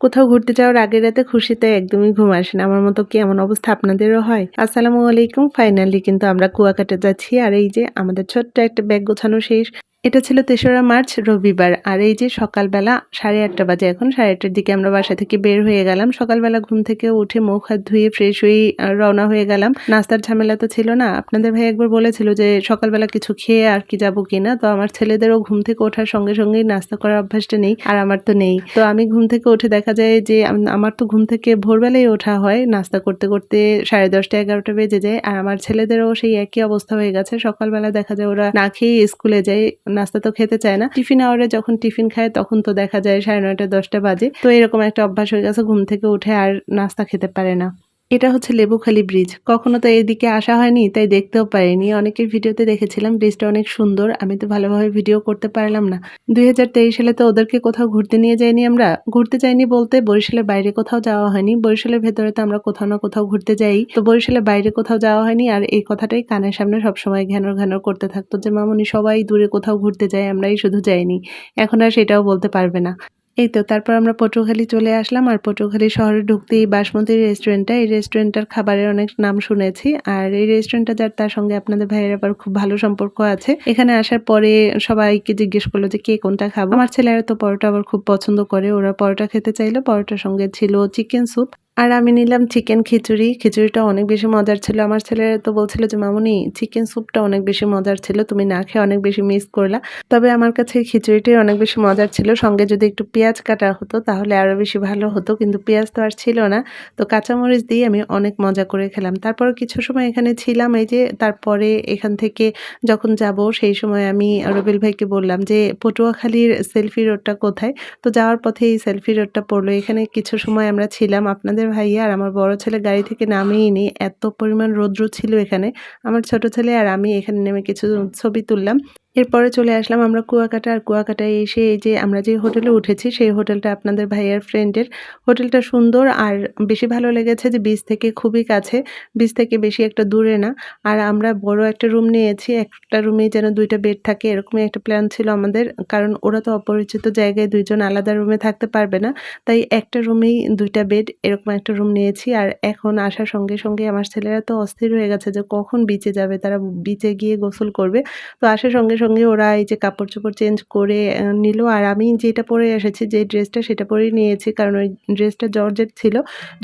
কোথাও ঘুরতে যাওয়ার আগের রাতে খুশিতে একদমই ঘুম আসে না। আমার মতো কি এমন অবস্থা আপনাদেরও হয়? আসসালামু আলাইকুম। ফাইনালি কিন্তু আমরা কুয়াকাটা যাচ্ছি। আর এই যে আমাদের ছোট্ট একটা ব্যাগ গোছানো শেষ। এটা ছিল তেসরা মার্চ, রবিবার। আর এই যে সকালবেলা সাড়ে আটটা বাজে, এখন সাড়ে আটটার দিকে আমরা বাসা থেকে বের হয়ে গেলাম। সকালবেলা ঘুম থেকে উঠে মুখ হাত ধুয়ে ফ্রেশ হয়ে রওনা হয়ে গেলাম। নাস্তার ঝামেলা তো ছিল না। আপনাদের ভাই একবার বলেছিল যে সকালবেলা কিছু খেয়ে আর কি যাব কিনা। তো আমার ছেলেদেরও ঘুম থেকে ওঠার সঙ্গে সঙ্গেই নাস্তা করার অভ্যাসটা নেই, আর আমার তো নেই। তো আমি ঘুম থেকে উঠে দেখা যায় যে আমার তো ঘুম থেকে ভোরবেলায় ওঠা হয়। নাস্তা করতে করতে সাড়ে দশটা, এগারোটা বেজে যায়। আর আমার ছেলেদেরও সেই একই অবস্থা হয়ে গেছে। সকালবেলা দেখা যায় ওরা না খেয়ে স্কুলে যায় নাস্তা তো খেতে চায় না। টিফিন আওয়ারে যখন টিফিন খায়, তখন তো দেখা যায় সাড়ে নয়টা, দশটা বাজে। তো এরকম একটা অভ্যাস হয়ে গেছে, ঘুম থেকে উঠে আর নাস্তা খেতে পারে না। এটা হচ্ছে লেবুখালি ব্রিজ কখনো তো এদিকে আসা হয়নি, তাই দেখতেও পারিনি। অনেকের ভিডিওতে দেখেছিলাম ব্রিজটা অনেক সুন্দর। আমি তো ভালোভাবে ভিডিও করতে পারলাম না। দুই হাজার তেইশ সালে তো ওদেরকে কোথাও ঘুরতে নিয়ে যাইনি আমরা। ঘুরতে যাইনি বলতে বরিশালের বাইরে কোথাও যাওয়া হয়নি। বরিশালের ভেতরে তো আমরা কোথাও না কোথাও ঘুরতে যাই। তো বরিশালের বাইরে কোথাও যাওয়া হয়নি। আর এই কথাটাই কানের সামনে সবসময় ঘ্যানর ঘ্যানর করতে থাকতো যে, মামুনি, সবাই দূরে কোথাও ঘুরতে যায়, আমরাই শুধু যাইনি। এখন আর সেটাও বলতে পারবে না। এই তো, তারপর আমরা পটুখালি চলে আসলাম আর পটুখালি শহরে ঢুকতেই বাসমতি রেস্টুরেন্টটা এই রেস্টুরেন্টটার খাবারের অনেক নাম শুনেছি। আর এই রেস্টুরেন্টটা যার তার সঙ্গে আপনাদের ভাইয়ের আবার খুব ভালো সম্পর্ক আছে। এখানে আসার পরে সবাইকে জিজ্ঞেস করল যে কে কোনটা খাব? আমার ছেলেরা তো পরোটা আবার খুব পছন্দ করে, ওরা পরোটা খেতে চাইলো। পরোটার সঙ্গে ছিল চিকেন স্যুপ আর আমি নিলাম চিকেন খিচুড়ি। খিচুড়িটা অনেক বেশি মজার ছিল। আমার ছেলেরা তো বলছিল যে, মামুনি, চিকেন স্যুপটা অনেক বেশি মজার ছিল। তুমি না খেয়ে অনেক বেশি মিস করলা। তবে আমার কাছে খিচুড়িটাই অনেক বেশি মজার ছিল। সঙ্গে যদি একটু পেঁয়াজ কাটা হতো, তাহলে আরও বেশি ভালো হতো। কিন্তু পেঁয়াজ তো আর ছিল না। তো কাঁচামরিচ দিয়ে আমি অনেক মজা করে খেলাম। তারপর কিছু সময় এখানে ছিলাম এই যে, তারপরে এখান থেকে যখন যাব, সেই সময় আমি রবিল ভাইকে বললাম যে, পটুয়াখালীর সেলফি রোডটা কোথায়? তো যাওয়ার পথে এই সেলফি রোডটা পড়ল। এখানে কিছু সময় আমরা ছিলাম। আপনাদের ভাইয়া আর আমার বড় ছেলে গাড়ি থেকে নামেই নি এত পরিমাণ রৌদ্র ছিল এখানে। আমার ছোট ছেলে আর আমি এখানে নেমে কিছু ছবি তুললাম। এরপরে চলে আসলাম আমরা কুয়াকাটা। আর কুয়াকাটায় এসে এই যে আমরা যে হোটেলে উঠেছি, সেই হোটেলটা আপনাদের ভাইয়ার ফ্রেন্ডের হোটেলটা সুন্দর আর বেশি ভালো লেগেছে যে বিচ থেকে খুবই কাছে। বিচ থেকে বেশি একটা দূরে না। আর আমরা বড় একটা রুম নিয়েছি, একটা রুমেই যেন দুইটা বেড থাকে, এরকমই একটা প্ল্যান ছিল আমাদের। কারণ ওরা তো অপরিচিত জায়গায় দুইজন আলাদা রুমে থাকতে পারবে না। তাই একটা রুমেই দুইটা বেড এরকম একটা রুম নিয়েছি। আর এখন আসার সঙ্গে সঙ্গে আমার ছেলেরা তো অস্থির হয়ে গেছে যে কখন বিচে যাবে। তারা বিচে গিয়ে গোসল করবে। তো আসার সঙ্গে সঙ্গে ওরা এই যে কাপড় চোপড় চেঞ্জ করে নিল। আর আমি যেটা পরে এসেছি, যে ড্রেসটা সেটা পরেই নিয়েছি, কারণ ওই ড্রেসটা জর্জেট ছিল।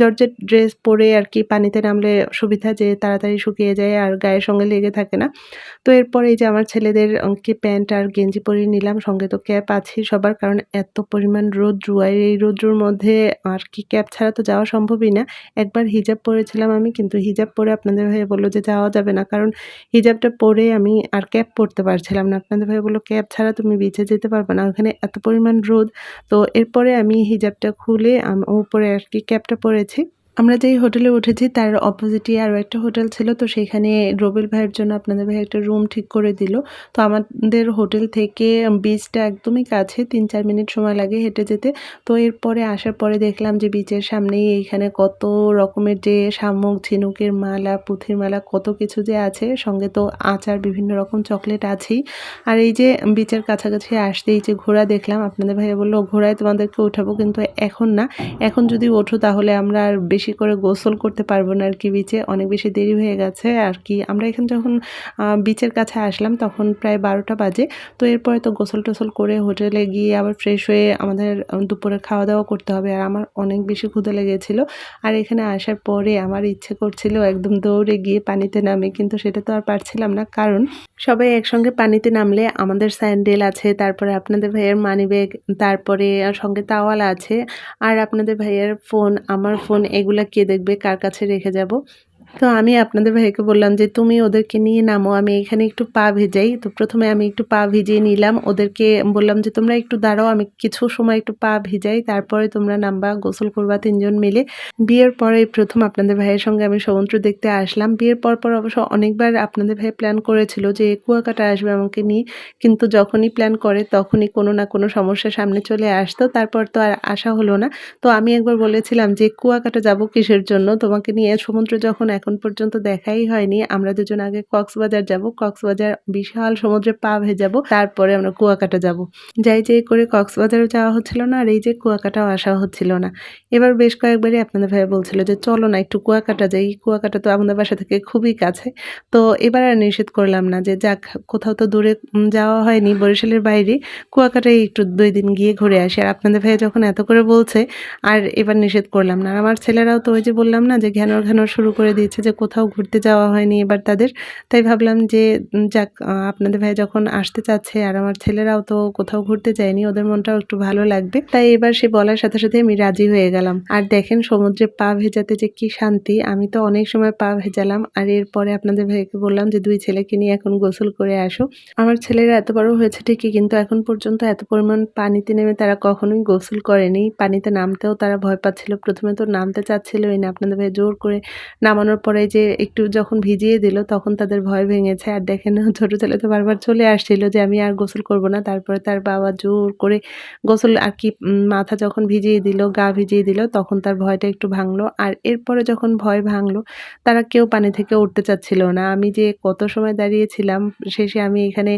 জর্জেট ড্রেস পরে আর কি পানিতে নামলে সুবিধা যে তাড়াতাড়ি শুকিয়ে যায় আর গায়ের সঙ্গে লেগে থাকে না। তো এরপরে এই যে আমার ছেলেদের কি প্যান্ট আর গেঞ্জি পরিয়ে নিলাম। সঙ্গে তো ক্যাপ আছেই সবার, কারণ এত পরিমাণ রৌদ্র। আর এই রৌদ্রুর মধ্যে আর কি ক্যাপ ছাড়া তো যাওয়া সম্ভবই না। একবার হিজাব পরেছিলাম আমি, কিন্তু হিজাব পরে আপনাদের হয়ে বলল যে যাওয়া যাবে না। কারণ হিজাবটা পরে আমি আর ক্যাপ পরতে পারছিলাম আপনাদের ভাই বলল ক্যাব ছাড়া তুমি বিচে যেতে পারবে না। ওখানে এত পরিমাণ রোদ। তো এরপরে আমি হিজাবটা খুলে উপরে আর কি ক্যাবটা পরেছি। আমরা যেই হোটেলে উঠেছি, তার অপোজিটে আরও একটা হোটেল ছিল। তো সেখানে রবিল ভাইয়ের জন্য আপনাদের ভাই একটা রুম ঠিক করে দিল। তো আমাদের হোটেল থেকে বিচটা একদমই কাছে তিন চার মিনিট সময় লাগে হেঁটে যেতে। তো এরপরে আসার পরে দেখলাম যে বিচের সামনেই এইখানে কত রকমের যে শামুক, ঝিনুকের মালা, পুঁথির মালা, কত কিছু যে আছে। সঙ্গে তো আচার, বিভিন্ন রকম চকলেট আছেই। আর এই যে বিচের কাছাকাছি আসতেই যে ঘোড়া দেখলাম, আপনাদের ভাইয়া বলল, ঘোড়ায় তোমাদেরকে উঠাবো কিন্তু এখন না। এখন যদি ওঠো তাহলে আমরা আর বেশি করে গোসল করতে পারব না আর কি বিচে অনেক বেশি দেরি হয়ে গেছে আর কি। আমরা এখানে যখন বিচের কাছে আসলাম তখন প্রায় বারোটা বাজে। তো এরপরে তো গোসল টোসল করে হোটেলে গিয়ে আবার ফ্রেশ হয়ে আমাদের দুপুরে খাওয়া দাওয়া করতে হবে। আর আমার অনেক বেশি ক্ষুদে লেগেছিল। আর এখানে আসার পরে আমার ইচ্ছে করছিল একদম দৌড়ে গিয়ে পানিতে নামে, কিন্তু সেটা তো আর পারছিলাম না। কারণ সবাই একসঙ্গে পানিতে নামলে আমাদের স্যান্ডেল আছে, তারপরে আপনাদের ভাইয়ের মানিব্যাগ তারপরে সঙ্গে তাওয়াল আছে। আর আপনাদের ভাইয়ের ফোন আমার ফোন এগুলা কে দেখবে কার কাছে রেখে যাব? তো আমি আপনাদের ভাইকে বললাম যে, তুমি ওদেরকে নিয়ে নামো, আমি এখানে একটু পা ভেজাই। তো প্রথমে আমি একটু পা ভিজিয়ে নিলাম। ওদেরকে বললাম যে, তোমরা একটু দাঁড়াও, আমি কিছু সময় একটু পা ভিজাই, তারপরে তোমরা নামবা। গোসল করবা তিনজন মিলে। বিয়ের পরে প্রথম আপনাদের ভাইয়ের সঙ্গে আমি সমুদ্র দেখতে আসলাম। বিয়ের পর পর অবশ্য অনেকবার আপনাদের ভাই প্ল্যান করেছিল যে, কুয়াকাটা আসবে আমাকে নিয়ে। কিন্তু যখনই প্ল্যান করে, তখনই কোনো না কোনো সমস্যা সামনে চলে আসতো। তারপর তো আর আসা হলো না। তো আমি একবার বলেছিলাম যে, কুয়াকাটা যাব কিসের জন্য? তোমাকে নিয়ে সমুদ্র যখন এখন পর্যন্ত দেখাই হয়নি। আমরা দুজন আগে কক্সবাজার যাব। কক্সবাজার বিশাল সমুদ্রে পা ভেজাবো তারপরে আমরা কুয়াকাটা যাব। যাই যাই করে কক্সবাজারও যাওয়া হচ্ছিল না আর এই যে কুয়াকাটাও আসা হচ্ছিল না। এবার বেশ কয়েকবারই আপনাদের ভাই বলছিল যে, চলো না, একটু কুয়াকাটা যাই। কুয়াকাটা তো আমাদের বাসা থেকে খুবই কাছে। তো এবার আর নিষেধ করলাম না যে, যাক, কোথাও তো দূরে যাওয়া হয়নি বরিশালের বাইরে। কুয়াকাটায় একটু দুই দিন গিয়ে ঘুরে আসি। আর আপনাদের ভাই যখন এত করে বলছে, আর এবার নিষেধ করলাম না। আমার ছেলেরাও তো ওই যে বললাম না যে, ঘ্যানোর ঘ্যানোর শুরু করে দিয়েছে। যে কোথাও ঘুরতে যাওয়া হয়নি এবার তাদের। তাই ভাবলাম যে যাক আপনাদের ভাই যখন আসতে চাচ্ছে আর আমার ছেলেরাও তো কোথাও ঘুরতে যায়নি, ওদের মনটাও একটু ভালো লাগবে। তাই এবার সে বলার সাথে সাথে আমি রাজি হয়ে গেলাম। আর দেখেন সমুদ্রে পা ভেজাতে যে কি শান্তি, আমি তো অনেক সময় পা ভেজালাম। আর এরপরে আপনাদের ভাইকে বললাম যে, দুই ছেলেকে নিয়ে এখন গোসল করে আসো। আমার ছেলেরা এত বড় হয়েছে ঠিকই, কিন্তু এখন পর্যন্ত এত পরিমাণ পানিতে নেমে তারা কখনোই গোসল করেনি। পানিতে নামতেও তারা ভয় পাচ্ছিল। প্রথমে তো নামতে চাচ্ছিলই না। আপনাদের ভাই জোর করে নামানোর পরে যে একটু যখন ভিজিয়ে দিল, তখন তাদের ভয় ভেঙেছে। আর দেখেন ছোট ছেলে তো বারবার চলে আসছিল যে, আমি আর গোসল করব না। তারপরে তার বাবা জোর করে গোসল আর কি মাথা যখন ভিজিয়ে দিল, গা ভিজিয়ে দিল, তখন তার ভয়টা একটু ভাঙলো। আর এরপরে যখন ভয় ভাঙলো, তারা কেউ পানি থেকে উঠতে চাচ্ছিল না। আমি যে কত সময় দাঁড়িয়েছিলাম, শেষে আমি এখানে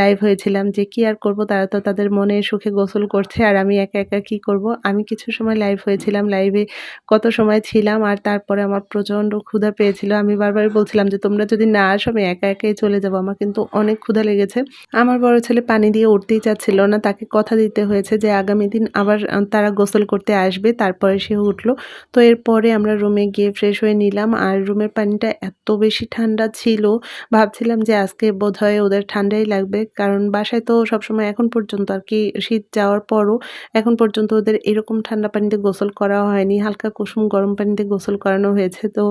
লাইভ হয়েছিলাম যে, কি আর করব? তারা তো তাদের মনে সুখে গোসল করছে, আর আমি একা একা কি করব? আমি কিছু সময় লাইভ হয়েছিলাম। লাইভে কত সময় ছিলাম, আর তারপরে আমার প্রচণ্ড ক্ষুধা পেয়েছিল। আমি বারবার বলছিলাম যে, তোমরা যদি না আসো, আমি একা একাই চলে যাব। আমার কিন্তু অনেক ক্ষুধা লেগেছে। আমার বড় ছেলে পানি দিয়ে উঠতেই চাচ্ছিল না। তাকে কথা দিতে হয়েছে যে, আগামী দিন আবার তারা গোসল করতে আসবে। তারপরে সে উঠল। তো এরপরে আমরা রুমে গিয়ে ফ্রেশ হয়ে নিলাম। আর রুমের পানিটা এত বেশি ঠান্ডা ছিল। ভাবছিলাম যে, আজকে বোধহয় ওদের ঠান্ডাই লাগবে। কারণ বাসায় তো সবসময় এখন পর্যন্ত আর কি শীত যাওয়ার পরও এখন পর্যন্ত ওদের এরকম ঠান্ডা পানিতে গোসল করা হয়নি। হালকা কুসুম গরম পানিতে গোসল করানো হয়েছে। তো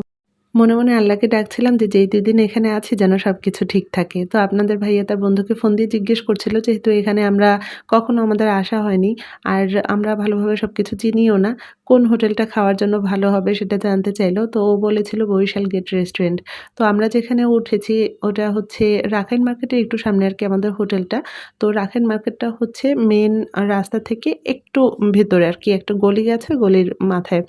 মনে মনে আল্লাহকে ডাকছিলাম যে যেই দুদিন এখানে আছি যেন সব কিছু ঠিক থাকে। তো আপনাদের ভাইয়া তার বন্ধুকে ফোন দিয়ে জিজ্ঞেস করছিল যেহেতু এখানে আমরা কখনো আমাদের আসা হয়নি, আর আমরা ভালোভাবে সব কিছু চিনিও না। কোন হোটেলটা খাওয়ার জন্য ভালো হবে সেটা জানতে চাইলো। তো ও বলেছিল বরিশাল গেট রেস্টুরেন্ট। তো আমরা যেখানে উঠেছি, ওটা হচ্ছে রাখাইন মার্কেটের একটু সামনে আর কি আমাদের হোটেলটা। তো রাখাইন মার্কেটটা হচ্ছে মেন রাস্তা থেকে একটু ভেতরে আর কি, একটা গলি আছে গলির মাথায়।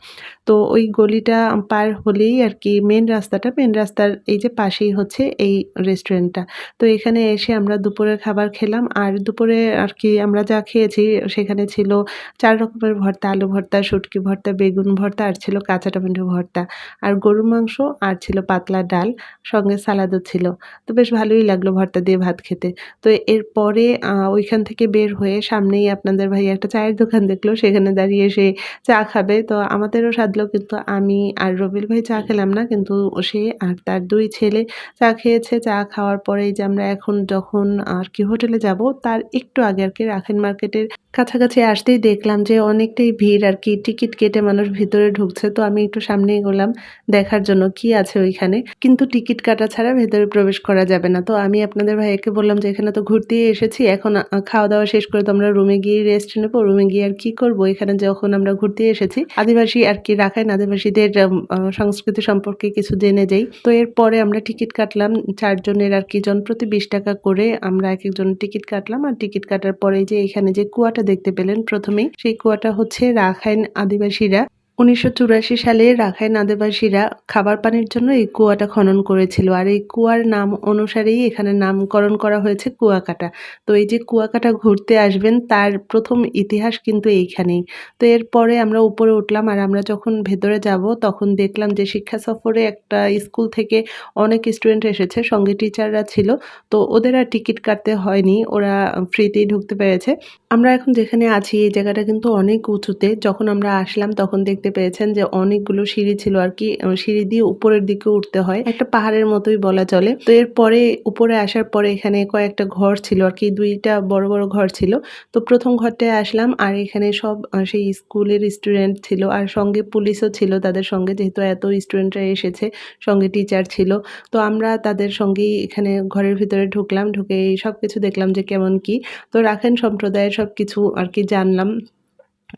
তো ওই গলিটা পার হলেই আর কি মেন রাস্তাটা মেন রাস্তার এই যে পাশেই হচ্ছে এই রেস্টুরেন্টটা। তো এখানে এসে আমরা দুপুরের খাবার খেলাম আর দুপুরে আর কি আমরা যা খেয়েছি সেখানে ছিল চার রকমের ভর্তা, আলু ভর্তা, শুটকি ভর্তা, বেগুন ভর্তা, আর ছিল কাঁচা টমেটো ভর্তা। আর গরুর মাংস আর ছিল পাতলা ডাল, সঙ্গে সালাদও ছিল। তো বেশ ভালোই লাগল ভর্তা দিয়ে ভাত খেতে। তো এরপরে ওইখান থেকে বের হয়ে সামনেই আপনাদের ভাই একটা চায়ের দোকান দেখল। সেখানে দাঁড়িয়ে সে চা খাবে। তো আমাদেরও সাধলো কিন্তু আমি আর রবিল ভাই চা খেলাম না। কিন্তু সে আর তার দুই ছেলে চা খেয়েছে। চা খাওয়ার পরেই যে আমরা এখন যখন আর কি হোটেলে যাব, তার একটু আগে আর কি রাখেন মার্কেটের কাছাকাছি আসতেই দেখলাম যে অনেকটাই ভিড় আর কি। টিকিট কেটে মানুষ ভিতরে ঢুকছে, তো আমি একটু সামনে এগোলাম দেখার জন্য কি আছে ওইখানে। কিন্তু টিকিট কাটা ছাড়া ভেতরে প্রবেশ করা যাবে না। তো আমি আপনাদের ভাইয়াকে বললাম যে, এখানে তো ঘুরতেই এসেছি, এখন খাওয়া দাওয়া শেষ করে তো আমরা রুমে গিয়ে রেস্ট নেব। রুমে গিয়ে আর কি করব? এখানে যখন আমরা ঘুরতে এসেছি, আদিবাসী আর কি রাখাইন আদিবাসীদের সংস্কৃতি সম্পর্কে কিছু জেনে যাই। তো এরপরে আমরা টিকিট কাটলাম, চারজনের আর কি জন প্রতি বিশ টাকা করে আমরা এক একজন টিকিট কাটলাম। আর টিকিট কাটার পরে যে এখানে যে কুয়াটা দেখতে পেলেন প্রথমেই। সেই কুয়াটা হচ্ছে রাখাইন আদিবাসীরা। উনিশশো চুরাশি সালে রাখাইন আদিবাসীরা খাবার পানির জন্য এই কুয়াটা খনন করেছিল। আর এই কুয়ার নাম অনুসারেই এখানে নামকরণ করা হয়েছে কুয়াকাটা। তো এই যে কুয়াকাটা ঘুরতে আসবেন, তার প্রথম ইতিহাস কিন্তু এইখানেই। তো এরপরে আমরা উপরে উঠলাম আর আমরা যখন ভেতরে যাব, তখন দেখলাম যে শিক্ষা সফরে একটা স্কুল থেকে অনেক স্টুডেন্ট এসেছে, সঙ্গে টিচাররা ছিল। তো ওদের আর টিকিট কাটতে হয়নি, ওরা ফ্রিতেই ঢুকতে পেরেছে। আমরা এখন যেখানে আছি, এই জায়গাটা কিন্তু অনেক উঁচুতে। যখন আমরা আসলাম, তখন দেখতে পেয়েছেন যে অনেকগুলো সিঁড়ি ছিল আর কি সিঁড়ি দিয়ে উপরের দিকে উঠতে হয়। একটা পাহাড়ের মতোই বলা চলে। তো এরপরে উপরে আসার পরে এখানে কয়েকটা ঘর ছিল আর কি, দুইটা বড় বড় ঘর ছিল। তো প্রথম ঘরটায় আসলাম আর এখানে সব সেই স্কুলের স্টুডেন্ট ছিল আর সঙ্গে পুলিশও ছিল তাদের সঙ্গে, যেহেতু এত স্টুডেন্টরা এসেছে, সঙ্গে টিচার ছিল। তো আমরা তাদের সঙ্গেই এখানে ঘরের ভিতরে ঢুকলাম ঢুকে সব কিছু দেখলাম যে কেমন কি। তো রাখেন সম্প্রদায়ের সব কিছু আর কি জানলাম।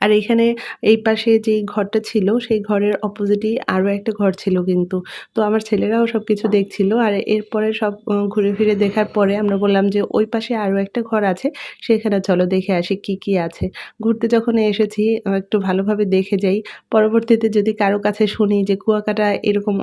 আর এখানে এই পাশে যেই ঘরটা ছিল, সেই ঘরের অপোজিটেই আরও একটা ঘর ছিল কিন্তু। তো আমার ছেলেরাও সব কিছু দেখছিল আর এরপরে সব ঘুরে ফিরে দেখার পরে আমরা বললাম যে, ওই পাশে আরও একটা ঘর আছে, সেখানে চলো দেখে আসি কি কি আছে। ঘুরতে যখন এসেছি একটু ভালোভাবে দেখে যাই। পরবর্তীতে যদি কারও কাছে শুনি যে, কুয়াকাটা এরকম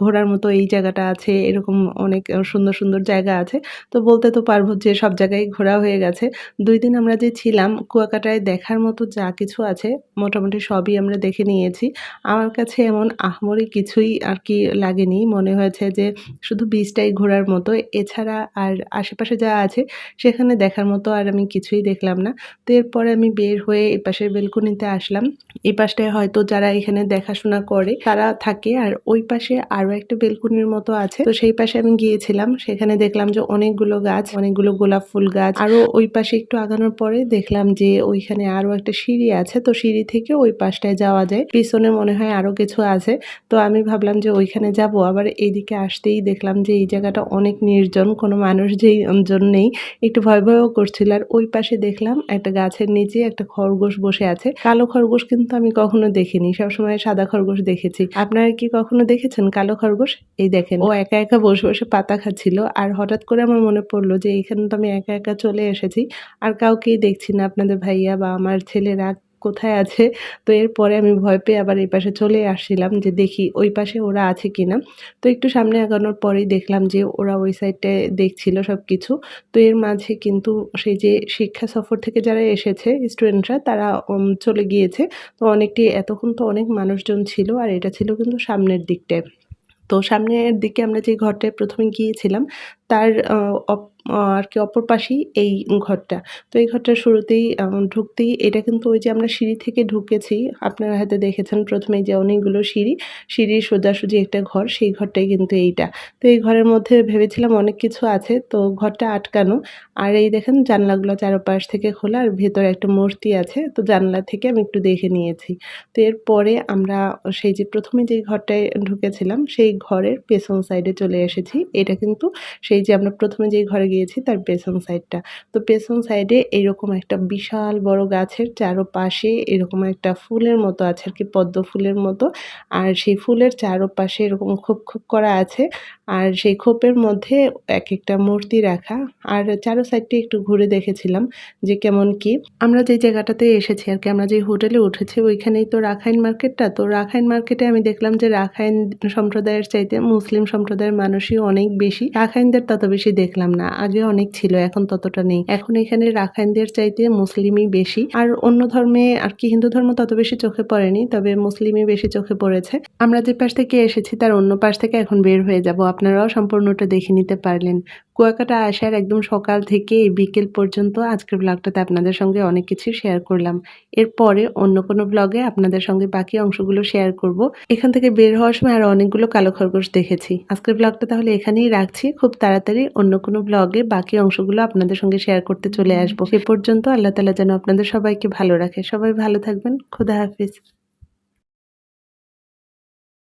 ঘোরার মতো এই জায়গাটা আছে, এরকম অনেক সুন্দর সুন্দর জায়গা আছে। তো বলতে তো পারব যে, সব জায়গায় ঘোরা হয়ে গেছে। দুই দিন আমরা যে ছিলাম, কুয়াকাটায় দেখার মতো যা কিছু আছে, মোটামুটি সবই আমরা দেখে নিয়েছি। আমার কাছে এমন আহামরি কিছুই আর কি লাগেনি। মনে হয়েছে যে শুধু বীজটাই ঘোরার মতো। এছাড়া আর আশেপাশে যা আছে, সেখানে দেখার মতো আর আমি কিছুই দেখলাম না। তো এরপরে আমি বের হয়ে এই পাশের বেলকুনিতে আসলাম। এই পাশটায় হয়তো যারা এখানে দেখাশোনা করে, তারা থাকে। আর ওই পাশে আরও একটা বেলকুনির মতো আছে। তো সেই পাশে আমি গিয়েছিলাম। সেখানে দেখলাম যে অনেকগুলো গাছ, অনেকগুলো গোলাপ ফুল গাছ। আরও ওই পাশে একটু আগানোর পরে দেখলাম যে ওইখানে আরও একটা সিঁড়ি আছে, তো সিঁড়ি থেকে ওই পাশটায় যাওয়া যায়। পিছনে মনে হয় আরও কিছু আছে, তো আমি ভাবলাম যে ওইখানে যাব। আবার এইদিকে আসতেই দেখলাম যে এই জায়গাটা অনেক নির্জন, কোনো মানুষ যেই নেই। একটু ভয় ভয়ও করছিল। আর ওই পাশে দেখলাম একটা গাছের নিচে একটা খরগোশ বসে আছে। কালো খরগোশ কিন্তু আমি কখনো দেখিনি, সবসময় সাদা খরগোশ দেখেছি। আপনারা কি কখনো দেখেছেন কালো খরগোশ? এই দেখেন, ও একা একা বসে বসে পাতা খাচ্ছিল। আর হঠাৎ করে আমার মনে পড়ল যে এখানে তো আমি একা একা চলে এসেছি। আর কাউকেই দেখছি না। আপনাদের ভাইয়া বা আমার ছেলেরা কোথায় আছে? তো এরপরে আমি ভয় পেয়ে আবার এই পাশে চলে আসছিলাম যে দেখি ওই পাশে ওরা আছে কিনা। তো একটু সামনে আগানোর পরেই দেখলাম যে ওরা ওই সাইডটায় দেখছিল সব কিছু তো এর মাঝে কিন্তু সেই যে শিক্ষা সফর থেকে যারা এসেছে স্টুডেন্টরা তারা চলে গিয়েছে। তো অনেকটি, এতক্ষণ তো অনেক মানুষজন ছিল আর এটা ছিল কিন্তু সামনের দিকটায়। তো সামনের দিকে আমরা যে ঘরটায় প্রথমে গিয়েছিলাম, তার আর কি অপর পাশেই এই ঘরটা। তো এই ঘরটার শুরুতেই ঢুকতেই এটা কিন্তু ওই যে আমরা সিঁড়ি থেকে ঢুকেছি। আপনারা হয়তো দেখেছেন প্রথমে যে অনেকগুলো সিঁড়ি, সিঁড়ির সোজাসুজি একটা ঘর, সেই ঘরটাই কিন্তু এইটা। তো এই ঘরের মধ্যে ভেবেছিলাম অনেক কিছু আছে, তো ঘরটা আটকানো। আর এই দেখেন জানলাগুলো চারপাশ থেকে খোলা আর ভেতরে একটা মূর্তি আছে, তো জানলা থেকে আমি একটু দেখে নিয়েছি। তো এরপরে আমরা সেই যে প্রথমে যেই ঘরটায় ঢুকেছিলাম, সেই ঘরের পেছন সাইডে চলে এসেছি। এটা কিন্তু সেই যে আমরা প্রথমে যেই ঘরে গিয়েছি তার পেছন সাইডটা। তো পেছন সাইডে এরকম একটা বিশাল বড় গাছের চারোপাশে এরকম একটা ফুলের মতো আছে আর কি, পদ্ম ফুলের মতো। আর সেই ফুলের চারোপাশে এরকম খোপ খোপ করা আছে। আর সেই খোপের মধ্যে এক একটা মূর্তি রাখা। আর চারো সাইডটি একটু ঘুরে দেখেছিলাম যে কেমন কি। আমরা যে জায়গাটাতে এসেছি আর কি, আমরা যে হোটেলে উঠেছি ওইখানেই তো রাখাইন মার্কেটটা। তো রাখাইন মার্কেটে আমি দেখলাম যে রাখাইন সম্প্রদায়ের চাইতে মুসলিম সম্প্রদায়ের মানুষই অনেক বেশি। রাখাইনদের তত বেশি দেখলাম না। আগে অনেক ছিল, এখন ততটা নেই। এখন এখানে রাখাইনদের চাইতে মুসলিমই বেশি। আর অন্য ধর্মে আর কি হিন্দু ধর্ম তত বেশি চোখে পড়েনি, তবে মুসলিমই বেশি চোখে পড়েছে। আমরা যে পাশ থেকে এসেছি, তার অন্য পাশ থেকে এখন বের হয়ে যাব। আপনারাও সম্পূর্ণটা দেখে নিতে পারলেন। কুয়াকাটা আসার একদম সকাল থেকে এই বিকেল পর্যন্ত আজকের ব্লগটাতে আপনাদের সঙ্গে অনেক কিছু শেয়ার করলাম। এরপরে অন্য কোনো ব্লগে আপনাদের সঙ্গে বাকি অংশগুলো শেয়ার করব। এখান থেকে বের হওয়ার সময় আরও অনেকগুলো কালো খরগোশ দেখেছি। আজকের ব্লগটা তাহলে এখানেই রাখছি। খুব তাড়াতাড়ি অন্য কোনো ব্লগে বাকি অংশগুলো আপনাদের সঙ্গে শেয়ার করতে চলে আসব। সে পর্যন্ত আল্লাহ তালা যেন আপনাদের সবাইকে ভালো রাখে। সবাই ভালো থাকবেন। খুদা হাফিজ।